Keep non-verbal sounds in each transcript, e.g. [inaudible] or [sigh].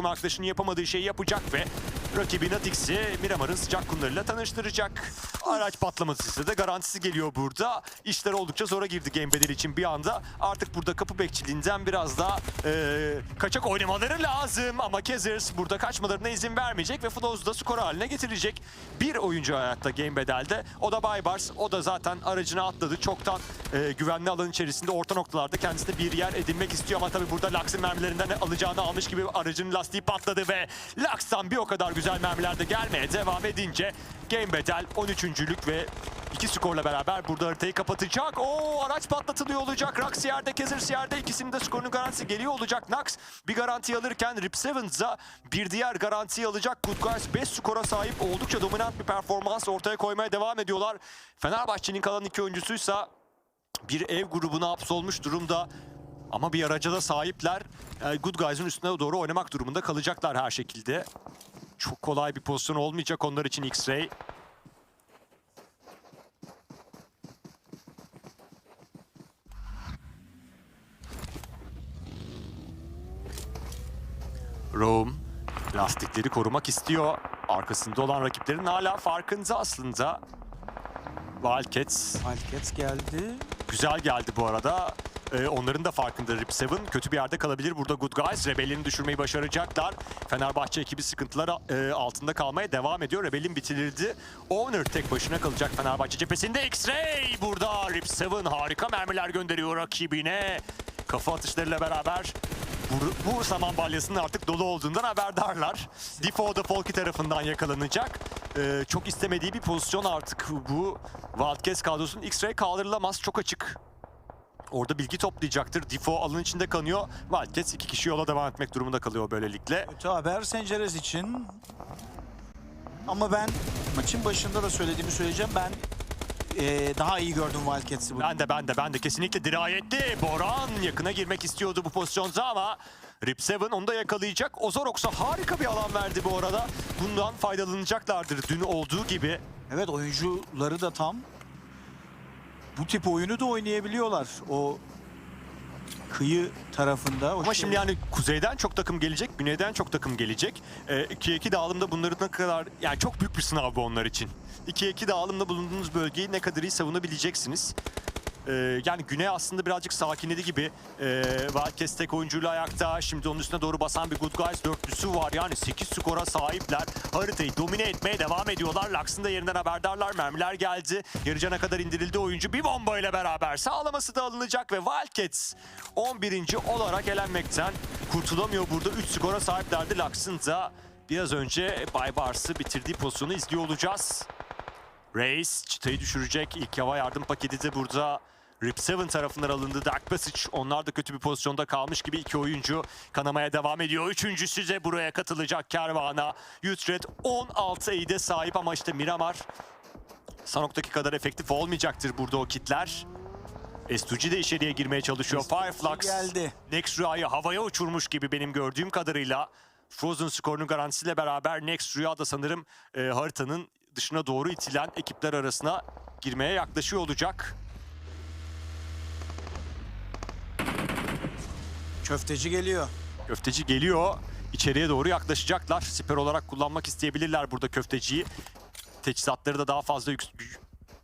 takım arkadaşının yapamadığı şeyi yapacak ve rakibi Natix'i Miramar'ın sıcak kumlarıyla tanıştıracak. Araç patlaması ise de garantisi geliyor burada. İşler oldukça zora girdi Game için bir anda. Artık burada kapı bekçiliğinden biraz daha e, kaçak oynamaları lazım. Ama Kezers burada kaçmalarına izin vermeyecek ve Flows'u da skor haline getirecek. Bir oyuncu hayatta Game. O da Baybars. O da zaten aracına atladı. Çoktan e, güvenli alan içerisinde orta noktalarda kendisine bir yer edinmek istiyor. Ama tabii burada Lux'ın mermilerinden alacağını almış gibi aracın lastiği patladı ve Lux'tan bir o kadar güzel mermiler de gelmeye devam edince Game Bedel 13.lük ve iki skorla beraber burada haritayı kapatacak. Oo araç patlatılıyor olacak. Rax yerde, Kezers yerde. İkisinin de skorunun garantisi geliyor olacak. Nax bir garanti alırken Rip Sevens'a bir diğer garantiyi alacak. Good Guys 5 skora sahip oldukça dominant bir performans ortaya koymaya devam ediyorlar. Fenerbahçe'nin kalan iki oyuncusuysa bir ev grubuna hapsolmuş durumda. Ama bir araca da sahipler. Yani Good Guys'ın üstüne doğru oynamak durumunda kalacaklar her şekilde. Çok kolay bir pozisyon olmayacak onlar için X-Ray. Rome lastikleri korumak istiyor. Arkasında olan rakiplerin hala farkında aslında. Wildcats Wildcats geldi. güzel geldi bu arada. Ee, onların da farkında Rip Seven. Kötü bir yerde kalabilir. Burada Good Guys Rebel'ini düşürmeyi başaracaklar. Fenerbahçe ekibi sıkıntılar e, altında kalmaya devam ediyor. Rebel'in bitirildi. Owner tek başına kalacak Fenerbahçe cephesinde. X-Ray burada. Rip Seven harika mermiler gönderiyor rakibine. Kafa atışlarıyla beraber bu, bu saman balyasının artık dolu olduğundan haberdarlar. Defoe da Folky tarafından yakalanacak. Ee, çok istemediği bir pozisyon artık bu. Wildcats kadrosunun X-Ray kaldırılamaz. Çok açık. Orada bilgi toplayacaktır. Defoe alın içinde kanıyor. Wildcats iki kişi yola devam etmek durumunda kalıyor böylelikle. Kötü haber Senceres için. Ama ben maçın başında da söylediğimi söyleyeceğim. Ben eee, daha iyi gördüm Wildcats'i bugün. Ben de ben de ben de kesinlikle dirayetli. Boran yakına girmek istiyordu bu pozisyonda ama Rip Seven onu da yakalayacak. Ozorox'a harika bir alan verdi bu arada. Bundan faydalanacaklardır dün olduğu gibi. Evet oyuncuları da tam bu tip oyunu da oynayabiliyorlar. O kıyı tarafında. Ama şey- şimdi yani kuzeyden çok takım gelecek, güneyden çok takım gelecek. 2'ye 2 dağılımda bunların ne kadar yani çok büyük bir sınav bu onlar için. 2'ye 2 dağılımda bulunduğunuz bölgeyi ne kadar iyi savunabileceksiniz. Ee, yani güney aslında birazcık sakinledi gibi. Ee, Wildcats tek oyuncuyla ayakta. Şimdi onun üstüne doğru basan bir Good Guys dörtlüsü var. Yani 8 skora sahipler. Haritayı domine etmeye devam ediyorlar. Lux'ın da yerinden haberdarlar. Mermiler geldi. Yarıcana kadar indirildi oyuncu. Bir bomba ile beraber sağlaması da alınacak ve Wildcats 11. olarak elenmekten kurtulamıyor burada. 3 skora sahiplerdi. Lux'ın da biraz önce Bay Bars'ı bitirdiği pozisyonu izliyor olacağız. Reis çıtayı düşürecek. İlk hava yardım paketi de burada Rip Seven tarafından alındı. Dark Passage onlar da kötü bir pozisyonda kalmış gibi iki oyuncu kanamaya devam ediyor. Üçüncüsü de buraya katılacak kervana. Utrecht 16 AI'de sahip ama işte Miramar Sanok'taki kadar efektif olmayacaktır burada o kitler. Estuci de içeriye girmeye çalışıyor. Estuci Fireflux geldi. Next Rüya'yı havaya uçurmuş gibi benim gördüğüm kadarıyla. Frozen skorunun garantisiyle beraber Next Rüya da sanırım e, haritanın dışına doğru itilen ekipler arasına girmeye yaklaşıyor olacak. Köfteci geliyor. Köfteci geliyor. İçeriye doğru yaklaşacaklar. Siper olarak kullanmak isteyebilirler burada köfteciyi. Teçhizatları da daha fazla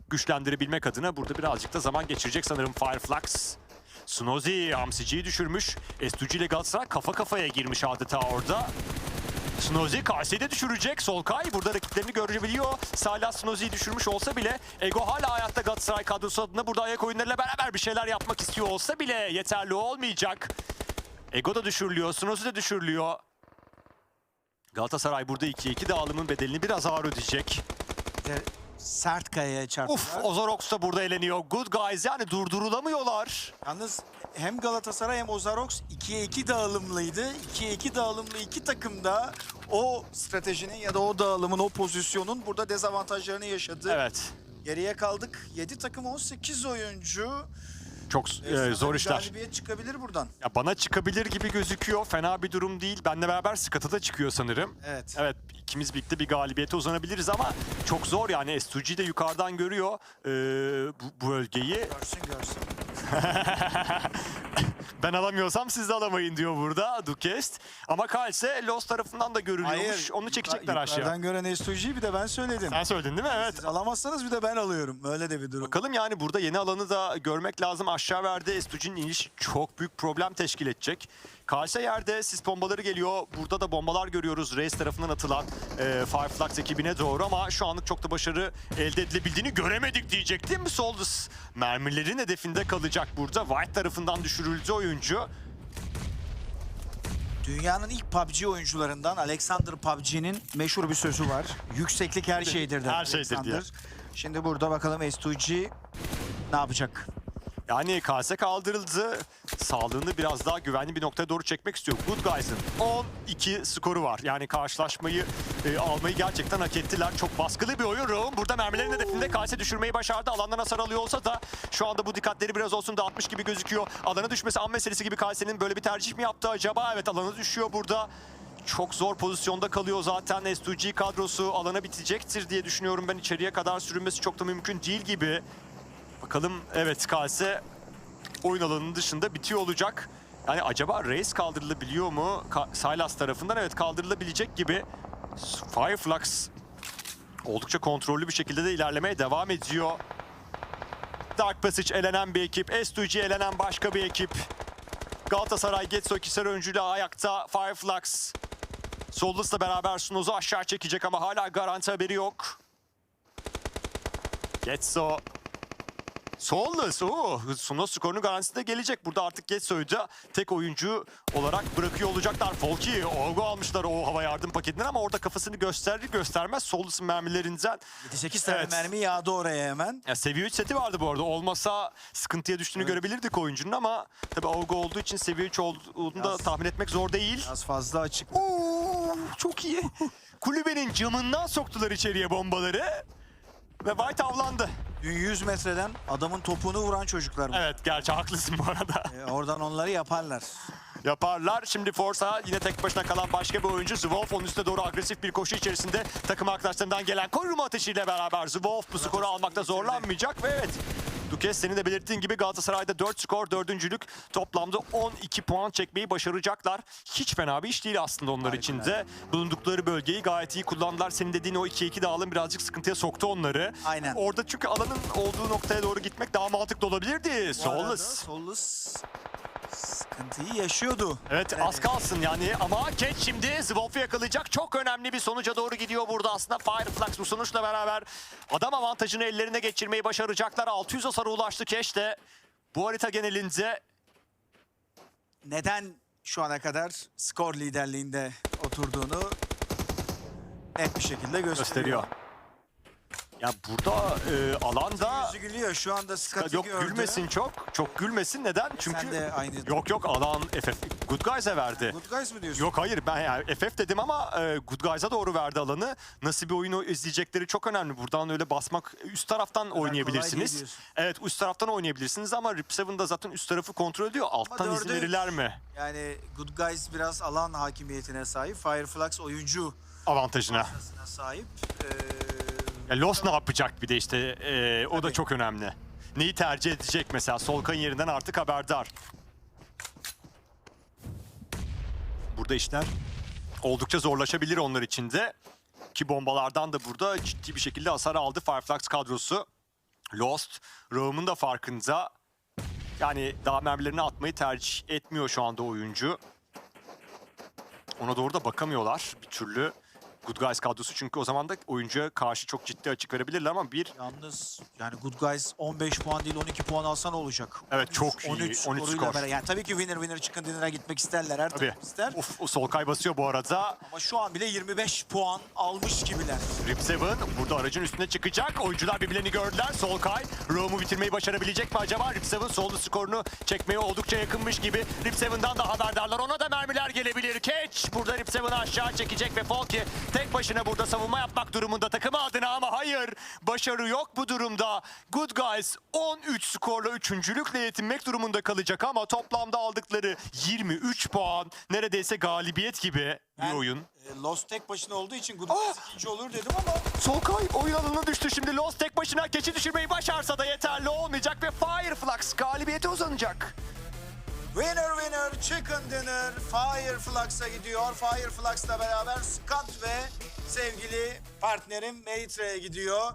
güçlendirebilmek adına burada birazcık da zaman geçirecek sanırım Fireflux. Snozy Hamsici'yi düşürmüş. Estuci ile Galatasaray kafa kafaya girmiş adeta orada. Snozy Kayseri'yi de düşürecek. Solkay burada rakiplerini görebiliyor. Salah Snozy'yi düşürmüş olsa bile Ego hala hayatta Galatasaray kadrosu adına burada ayak oyunlarıyla beraber bir şeyler yapmak istiyor olsa bile yeterli olmayacak. Ego da düşürülüyor. Snozy de düşürülüyor. Galatasaray burada 2-2 dağılımın bedelini biraz ağır ödeyecek. De Sert kayaya çarptılar. Uf Ozorox da burada eğleniyor. Good guys yani durdurulamıyorlar. Yalnız hem Galatasaray hem Ozarox 2'ye 2 dağılımlıydı. 2'ye 2 dağılımlı iki takım da o stratejinin ya da o dağılımın, o pozisyonun burada dezavantajlarını yaşadı. Evet. Geriye kaldık. 7 takım 18 oyuncu. Çok e, zor işler. Galibiyet çıkabilir buradan. Ya bana çıkabilir gibi gözüküyor. Fena bir durum değil. Benle beraber Skat'a da çıkıyor sanırım. Evet. Evet ikimiz birlikte bir galibiyete uzanabiliriz ama çok zor yani. Estuci de yukarıdan görüyor e, bu, bu bölgeyi. Görsün görsün. [laughs] Ben alamıyorsam siz de alamayın diyor burada Dukest. Ama Kalse Lost tarafından da görülüyormuş. Onu çekecekler yukarı- aşağı. Yukarıdan gören S2G'yi bir de ben söyledim. Sen söyledin değil mi? Evet. Siz alamazsanız bir de ben alıyorum. Öyle de bir durum. Bakalım yani burada yeni alanı da görmek lazım. Aşağı verdi. Estuc'un iniş çok büyük problem teşkil edecek. Kalse yerde sis bombaları geliyor. Burada da bombalar görüyoruz Reis tarafından atılan e, Fireflux ekibine doğru ama şu anlık çok da başarı elde edilebildiğini göremedik diyecektim. Soldus mermilerin hedefinde kalacak burada. White tarafından düşürüldü oyuncu. Dünyanın ilk PUBG oyuncularından Alexander PUBG'nin meşhur bir sözü var. [laughs] Yükseklik her şeydir der Her şeydir Alexander. diye. Şimdi burada bakalım S2G ne yapacak? Yani kase kaldırıldı. Sağlığını biraz daha güvenli bir noktaya doğru çekmek istiyor. Good Guys'ın 12 skoru var. Yani karşılaşmayı e, almayı gerçekten hak ettiler. Çok baskılı bir oyun. Raum burada mermilerin hedefinde kase düşürmeyi başardı. Alandan hasar alıyor olsa da şu anda bu dikkatleri biraz olsun dağıtmış gibi gözüküyor. Alana düşmesi an meselesi gibi kasenin böyle bir tercih mi yaptı acaba? Evet alana düşüyor burada. Çok zor pozisyonda kalıyor zaten S2G kadrosu. Alana bitecektir diye düşünüyorum ben. içeriye kadar sürünmesi çok da mümkün değil gibi. Bakalım evet Kalse oyun alanının dışında bitiyor olacak. Yani acaba Reis kaldırılabiliyor mu? Ka- Sylas tarafından evet kaldırılabilecek gibi. Fireflux oldukça kontrollü bir şekilde de ilerlemeye devam ediyor. Dark Passage elenen bir ekip. S2G elenen başka bir ekip. Galatasaray Getso Kisar öncüyle ayakta. Fireflux Soldus'la beraber Sunoz'u aşağı çekecek ama hala garanti haberi yok. Getso Sollus, oo, Suno skorunun garantisi de gelecek. Burada artık Getso'yu da tek oyuncu olarak bırakıyor olacaklar. Folki, Ogo almışlar o hava yardım paketinden ama orada kafasını gösterir göstermez Sollus'un mermilerinden 8 tane Evet. mermi yağdı oraya hemen. ya seviye 3 seti vardı bu arada. Olmasa sıkıntıya düştüğünü Evet. görebilirdik oyuncunun ama tabii Ogo olduğu için seviye 3 olduğunu da tahmin etmek zor değil. Biraz fazla açık. Oo, çok iyi. Kulübenin camından soktular içeriye bombaları. Ve White avlandı. Dün 100 metreden adamın topunu vuran çocuklar. bunlar. Evet gerçi haklısın bu arada. [laughs] E, oradan onları yaparlar. Yaparlar. Şimdi Forza yine tek başına kalan başka bir oyuncu. Zwolf onun üstüne doğru agresif bir koşu içerisinde takım arkadaşlarından gelen koruma ateşiyle beraber Zwolf bu skoru almakta zorlanmayacak ve evet Dukes senin de belirttiğin gibi Galatasaray'da 4 skor, dördüncülük toplamda 12 puan çekmeyi başaracaklar. Hiç fena bir iş değil aslında onlar için de. Bulundukları bölgeyi gayet iyi kullandılar. Senin dediğin o 2-2 dağılım birazcık sıkıntıya soktu onları. Aynen. Orada çünkü alanın olduğu noktaya doğru gitmek daha mantıklı olabilirdi. Solus. Solus sıkıntıyı yaşıyordu. Evet Evet. az kalsın yani ama Cat şimdi Zwolf'u yakalayacak. Çok önemli bir sonuca doğru gidiyor burada aslında. Fireflux bu sonuçla beraber adam avantajını ellerine geçirmeyi başaracaklar. 600 hasara ulaştı Cash de. Bu harita genelinde Neden şu ana kadar skor liderliğinde oturduğunu net bir şekilde gösteriyor. gösteriyor. Ya burada e, alanda Yüzü gülüyor şu anda Scott'ı yok gördü. gülmesin çok. Çok gülmesin. Neden? Çünkü Sen de aynı. yok yok alan FF Good Guys'e verdi. Good guys mı diyorsun? Yok hayır ben yani FF dedim ama e, Good Guys'a doğru verdi alanı. Nasıl bir oyunu izleyecekleri çok önemli. Buradan öyle basmak üst taraftan kolay oynayabilirsiniz. diyorsun. Evet üst taraftan oynayabilirsiniz ama Rip 7 da zaten üst tarafı kontrol ediyor. Alttan izin dörde üç. verirler mi Yani Good Guys biraz alan hakimiyetine sahip. Fireflux oyuncu avantajına? sahip. Ee, Ya Lost ne yapacak bir de işte e, o da çok önemli. Neyi tercih edecek mesela Solkay'ın yerinden artık haberdar. Burada işler oldukça zorlaşabilir onlar için de. Ki bombalardan da burada ciddi bir şekilde hasar aldı Fireflux kadrosu. Lost, Roam'un da farkında. Yani daha mermilerini atmayı tercih etmiyor şu anda oyuncu. Ona doğru da bakamıyorlar bir türlü. Good Guys kadrosu çünkü o zaman da oyuncuya karşı çok ciddi açık verebilirler ama bir Yalnız yani Good Guys 15 puan değil 12 puan alsa ne olacak? Evet, çok iyi. 13 skoruyla skor. beraber- Yani tabii ki winner winner chicken dinner'a gitmek isterler her tabii. ister. Of, o Solkay basıyor bu arada. Ama şu an bile 25 puan almış gibiler. Rip Seven burada aracın üstüne çıkacak. Oyuncular birbirlerini gördüler. Solkay Room'u bitirmeyi başarabilecek mi acaba? Rip Seven soldu skorunu çekmeye oldukça yakınmış gibi. Rip Seven'dan da haberdarlar. Ona da mermiler gelebilir. Catch burada Rip Seven'ı aşağı çekecek ve Folky tek başına burada savunma yapmak durumunda takımı adına ama hayır. Başarı yok bu durumda. Good Guys 13 skorla üçüncülükle yetinmek durumunda kalacak ama toplamda aldıkları 23 puan neredeyse galibiyet gibi bir oyun. e, Lost tek başına olduğu için Good Guys ikinci olur dedim ama Solkay oyun alanına düştü şimdi. Lost tek başına keçi düşürmeyi başarsa da yeterli olmayacak ve Fireflux galibiyete uzanacak. Winner winner chicken dinner Fireflux'a gidiyor. Fireflux'la beraber Scott ve sevgili partnerim Maitre'ye gidiyor.